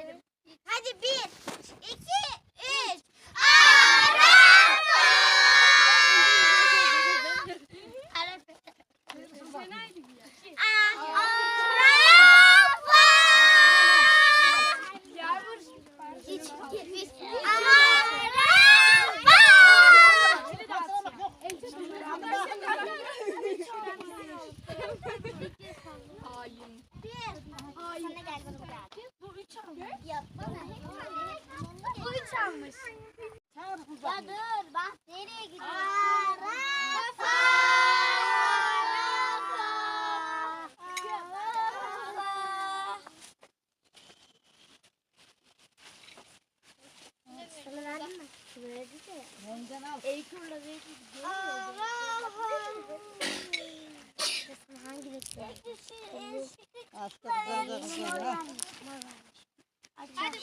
saydım. Hadi bir, iki, üç. Ya. Araba! Yağmur. Hiç, hiç. Üç almış. Yok bana hep Bu üç almış. Ya dur bak nereye gidiyorsun? Benden al. Eykur'la Zeytin Hangi resim? Hasta kızlar da kızlar. ha. I'm